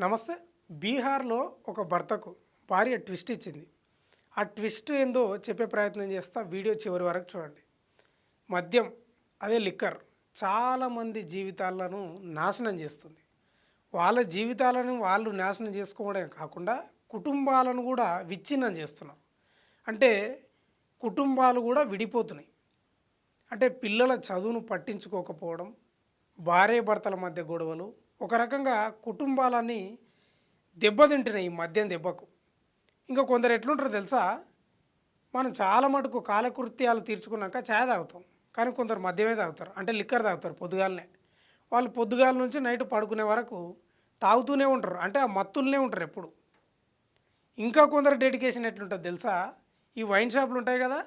నమస్తే. బీహార్లో ఒక భర్తకు భార్య ట్విస్ట్ ఇచ్చింది. ఆ ట్విస్ట్ ఏందో చెప్పే ప్రయత్నం చేస్తా వీడియో చివరి వరకు చూడండి. మద్యం అదే లిక్కర్ చాలామంది జీవితాలను నాశనం చేస్తుంది. వాళ్ళ జీవితాలను వాళ్ళు నాశనం చేసుకోవడమే కాకుండా కుటుంబాలను కూడా విచ్ఛిన్నం చేస్తున్నారు. అంటే కుటుంబాలు కూడా విడిపోతున్నాయి. అంటే పిల్లల చదువును పట్టించుకోకపోవడం భార్య భర్తల మధ్య గొడవలు ఒక రకంగా కుటుంబాలన్నీ దెబ్బతింటున్నాయి ఈ మద్యం దెబ్బకు. ఇంకా కొందరు ఎట్లుంటారో తెలుసా? మనం చాలా మటుకు కాలకృత్యాలు తీర్చుకున్నాక ఛాయ్ తాగుతాం. కానీ కొందరు మద్యమే తాగుతారు. అంటే లిక్కర్ తాగుతారు పొద్దుగాలనే. వాళ్ళు పొద్దుగాల నుంచి నైట్ పడుకునే వరకు తాగుతూనే ఉంటారు. అంటే ఆ మత్తులనే ఉంటారు ఎప్పుడు. ఇంకా కొందరు డెడికేషన్ ఎట్లుంటుంది తెలుసా? ఈ వైన్ షాపులు ఉంటాయి కదా?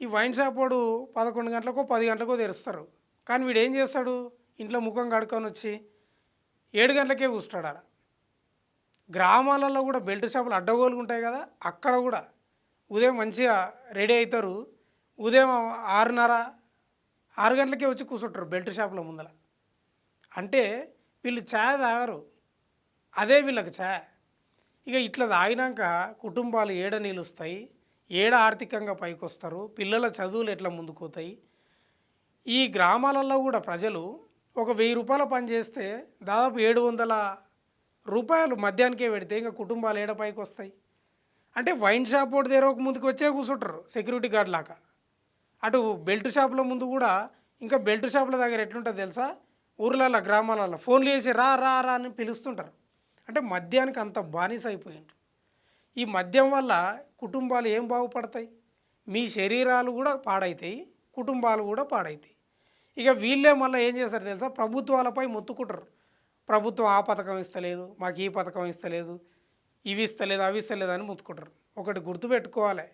ఈ వైన్ షాప్ వాడు పదకొండు గంటలకో పది గంటలకో తెరుస్తారు. కానీ వీడు ఏం చేస్తాడు? ఇంట్లో ముఖం కడుక్కొని వచ్చి ఏడు గంటలకే కూస్తాడు ఆడ. గ్రామాలలో కూడా బెల్ట్ షాపులు అడ్డగోలుగా ఉంటాయి కదా అక్కడ కూడా. ఉదయం మంచిగా రెడీ అవుతారు. ఉదయం ఆరున్నర ఆరు గంటలకే వచ్చి కూర్చుంటారు బెల్ట్ షాపుల ముందర అంటే వీళ్ళు ఛాయ్ తాగరు. అదే వీళ్ళకి ఛాయ్ ఇక ఇట్లా తాగినాక కుటుంబాలు ఏడ నిలుస్తాయి ఏడ ఆర్థికంగా పైకి వస్తారు పిల్లల చదువులు ఎట్లా ముందుకు పోతాయి. ఈ గ్రామాలలో కూడా ప్రజలు ఒక వెయ్యి రూపాయల పని చేస్తే దాదాపు ఏడు వందల రూపాయలు మధ్యాహ్నకే పెడితే ఇంకా కుటుంబాలు ఏడ పైకి వస్తాయి? అంటే వైన్ షాప్ ఒకటి దగ్గర ఒక ముందుకు వచ్చే కూర్చుంటారు సెక్యూరిటీ గార్డ్ లాగా. అటు బెల్ట్ షాపుల ముందు కూడా ఇంకా బెల్ట్ షాపుల దగ్గర ఎట్లుంటుంది తెలుసా? ఊర్లలో గ్రామాలలో ఫోన్లు చేసి రా రా రా అని పిలుస్తుంటారు. అంటే మద్యానికి అంత బానిస అయిపోయినారు ఈ మద్యం వల్ల కుటుంబాలు ఏం బాగుపడతాయి? మీ శరీరాలు కూడా పాడవుతాయి కుటుంబాలు కూడా పాడవుతాయి ఇక వీళ్ళే మళ్ళీ ఏం చేస్తారు తెలుసా? ప్రభుత్వాలపై మొత్తుకుంటారు. ప్రభుత్వం ఆ పథకం ఇస్తలేదు మాకు ఈ పథకం ఇస్తలేదు ఇవి ఇస్తలేదు అవి ఇస్తలేదు అని మొత్తుకుంటారు. ఒకటి గుర్తుపెట్టుకోవాలి.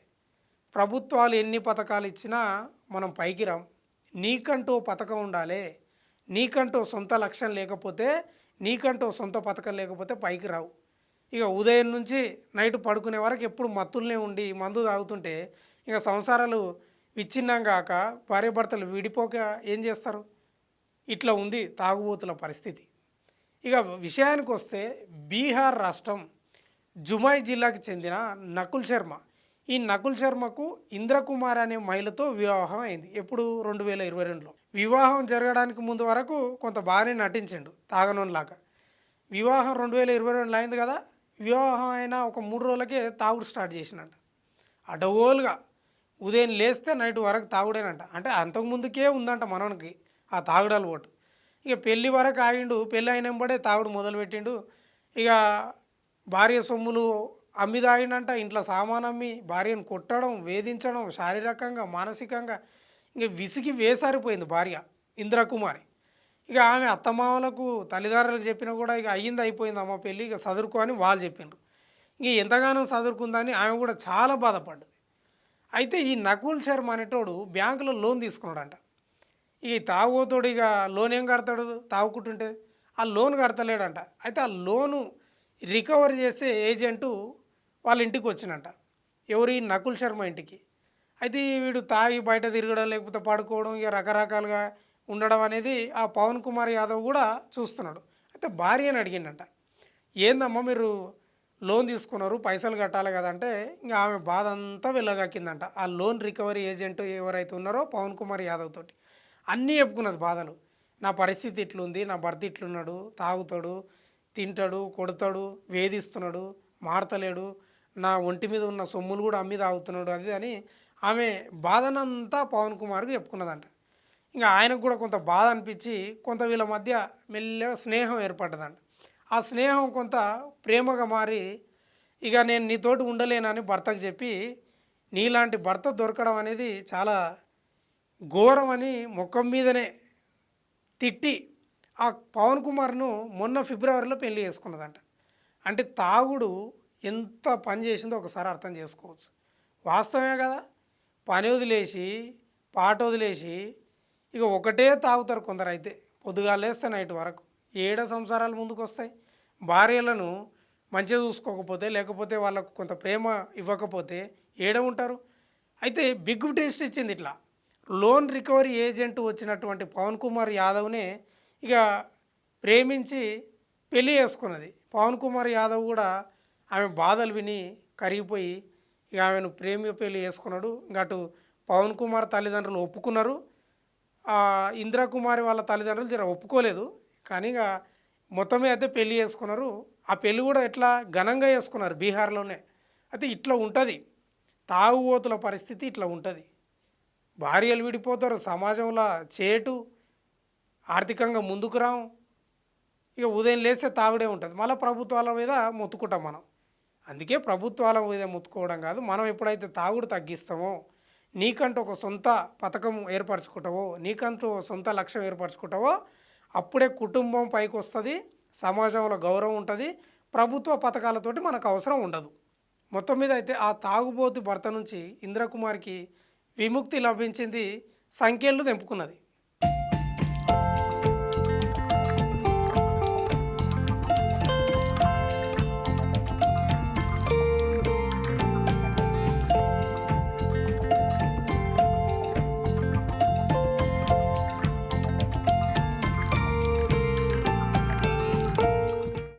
ప్రభుత్వాలు ఎన్ని పథకాలు ఇచ్చినా మనం పైకి రాం. నీకంటూ ఓ పథకం ఉండాలి. నీకంటూ సొంత లక్ష్యం లేకపోతే నీకంటూ సొంత పథకం లేకపోతే పైకి రావు. ఇక ఉదయం నుంచి నైట్ పడుకునే వరకు ఎప్పుడు మత్తుల్నే ఉండి మందు తాగుతుంటే ఇక సంసారాలు విచ్ఛిన్నం కాక భార్యాభర్తలు విడిపోక ఏం చేస్తారు? ఇట్లా ఉంది తాగుబోతుల పరిస్థితి. ఇక విషయానికి వస్తే బీహార్ రాష్ట్రం జుమాయ్ జిల్లాకి చెందిన నకుల్ శర్మ. ఈ నకుల్ శర్మకు ఇంద్రకుమార్ అనే మహిళతో వివాహం అయింది. ఎప్పుడు? రెండు వేల ఇరవై రెండులో. వివాహం జరగడానికి ముందు వరకు కొంత బాగానే నటించిండు తాగనోన్లాగా. వివాహం రెండు వేల ఇరవై రెండులో అయింది కదా? వివాహం అయిన ఒక మూడు రోజులకే తాగుడు స్టార్ట్ చేసినట్టు. అడవోలుగా ఉదయం లేస్తే నైట్ వరకు తాగుడేనంట. అంటే అంతకుముందుకే ఉందంట మనకి ఆ తాగుడు అలవాటు ఇక పెళ్ళి వరకు ఆగిండు పెళ్ళి అయినంబడే తాగుడు మొదలుపెట్టిండు. ఇక భార్య సొమ్ములు అమ్మి తాగిండంట ఇంట్లో సామాన్ అమ్మి భార్యను కొట్టడం వేధించడం శారీరకంగా మానసికంగా ఇంక విసిగి వేసారిపోయింది భార్య ఇంద్రకుమారి. ఇక ఆమె అత్తమామలకు తల్లిదండ్రులకు చెప్పినా కూడా ఇక అయ్యింది అయిపోయింది అమ్మ పెళ్ళి ఇక చదువుకో అని వాళ్ళు చెప్పిండ్రు ఇంక ఎంతగానో చదువుకుందని ఆమె కూడా చాలా బాధపడ్డది. అయితే ఈ నకుల్ శర్మ అనేటోడు బ్యాంకులో లోన్ తీసుకున్నాడంట. ఈ తాగుతోడు ఇక లోన్ ఏం కడతాడు? తాగుకుంటుంటే ఆ లోన్ కడతలేడంట. అయితే ఆ లోను రికవర్ చేసే ఏజెంటు వాళ్ళ ఇంటికి వచ్చినంట ఎవరి? నకుల్ శర్మ ఇంటికి. అయితే వీడు తాగి బయట తిరగడం లేకపోతే పడుకోవడం ఇక రకరకాలుగా ఉండడం అనేది ఆ పవన్ కుమార్ యాదవ్ కూడా చూస్తున్నాడు. అయితే భార్య అని అడిగిండంట. ఏందమ్మా మీరు లోన్ తీసుకున్నారు పైసలు కట్టాలి కదంటే ఇంకా ఆమె బాధ అంతా వెళ్ళగాకిందంట ఆ లోన్ రికవరీ ఏజెంట్ ఎవరైతే ఉన్నారో పవన్ కుమార్ యాదవ్ తోటి. అన్నీ చెప్పుకున్నది బాధలు. నా పరిస్థితి ఇట్లుంది నా భర్త ఇట్లున్నాడు తాగుతాడు తింటాడు కొడతాడు వేధిస్తున్నాడు మారతలేడు నా ఒంటి మీద ఉన్న సొమ్ములు కూడా అమ్మి తాగుతున్నాడు అది అని ఆమె బాధనంతా పవన్ కుమార్కి చెప్పుకున్నదంట. ఇంకా ఆయనకు కూడా కొంత బాధ అనిపించి కొంత వీళ్ళ మధ్య మెల్లగా స్నేహం ఏర్పడ్డదంట. ఆ స్నేహం కొంత ప్రేమగా మారి ఇక నేను నీతోటి ఉండలేనని భర్తకు చెప్పి నీలాంటి భర్త దొరకడం అనేది చాలా ఘోరం అని ముఖం మీదనే తిట్టి ఆ పవన్ కుమార్ను మొన్న ఫిబ్రవరిలో పెళ్ళి చేసుకున్నదంట. అంటే తాగుడు ఎంత పని చేసిందో ఒకసారి అర్థం చేసుకోవచ్చు. వాస్తవమే కదా? పని వదిలేసి పాట వదిలేసి ఇక ఒకటే తాగుతారు కొందరు అయితే పొద్దుగా లేస్తే నైట్ వరకు. ఏడ సంసారాలు ముందుకు వస్తాయి భార్యలను మంచిగా చూసుకోకపోతే లేకపోతే వాళ్ళకు కొంత ప్రేమ ఇవ్వకపోతే ఏడ ఉంటారు? అయితే బిగ్ టేస్ట్ ఇచ్చింది ఇట్లా. లోన్ రికవరీ ఏజెంట్ వచ్చినటువంటి పవన్ కుమార్ యాదవ్నే ఇక ప్రేమించి పెళ్ళి చేసుకున్నది. పవన్ కుమార్ యాదవ్ కూడా ఆమె బాధలు విని కరిగిపోయి ఇక ఆమెను ప్రేమ పెళ్ళి చేసుకున్నాడు. ఇంకా అటు పవన్ కుమార్ తల్లిదండ్రులు ఒప్పుకున్నారు. ఆ ఇందిరాకుమారి వాళ్ళ తల్లిదండ్రులు జర ఒప్పుకోలేదు. కానీ ఇక మొత్తమే అయితే పెళ్ళి చేసుకున్నారు. ఆ పెళ్ళి కూడా ఎట్లా ఘనంగా చేసుకున్నారు బీహార్లోనే. అయితే ఇట్లా ఉంటుంది. తాగుబోతుల పరిస్థితి ఇట్లా ఉంటుంది. భార్యలు విడిపోతారు. సమాజంలో చేటు. ఆర్థికంగా ముందుకు రాము ఇక ఉదయం లేస్తే తాగుడే ఉంటుంది. మళ్ళీ ప్రభుత్వాల మీద మొత్తుకుంటాం మనం. అందుకే ప్రభుత్వాల మీద మొత్తుకోవడం కాదు. మనం ఎప్పుడైతే తాగుడు తగ్గిస్తామో నీకంటూ ఒక సొంత పథకం ఏర్పరచుకుంటావో నీకంటూ సొంత లక్ష్యం ఏర్పరచుకుంటావో అప్పుడే కుటుంబం పైకి వస్తుంది సమాజంలో గౌరవం ఉంటుంది ప్రభుత్వ పథకాలతోటి మనకు అవసరం ఉండదు. మొత్తం మీద అయితే ఆ తాగుబోతు భర్త నుంచి ఇంద్రకుమార్కి విముక్తి లభించింది సంఖ్యలు తెంపుకున్నది.